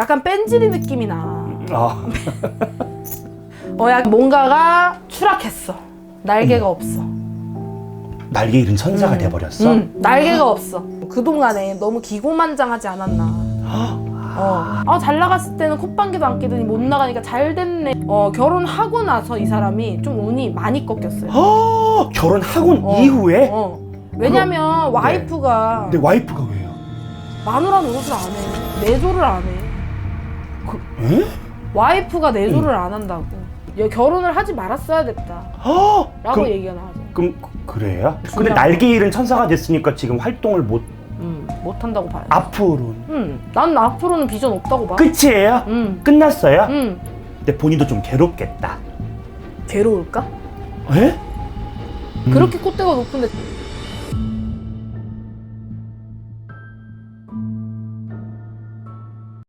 약간 뺀질이 느낌이 나. 아, 어, 약간 뭔가가 추락했어. 날개가 없어. 날개 잃은 천사가 돼버렸어. 응, 날개가 없어. 그동안에 너무 기고만장하지 않았나. 어. 아, 잘 나갔을 때는 콧방귀도 안 끼더니 못 나가니까 잘 됐네. 어, 결혼하고 나서 이 사람이 좀 운이 많이 꺾였어요. 아, 결혼하고 어. 이후에? 어. 왜냐면 와이프가 근데 와이프가 왜요? 마누라 노릇을 안 해. 내조를 안 해. 에? 와이프가 내조를 안 한다고. 얘 결혼을 하지 말았어야 됐다. 아, 라고 그럼, 얘기가 나하죠. 그럼 그- 그래요? 근데 진짜. 날개 잃은 천사가 됐으니까 지금 활동을 못 음, 못 한다고 봐요. 앞으로는 음, 난 앞으로는 비전 없다고 봐. 끝이에요? 음, 끝났어요? 음. 근데 본인도 좀 괴롭겠다. 괴로울까? 에? 음. 그렇게 콧대가 높은데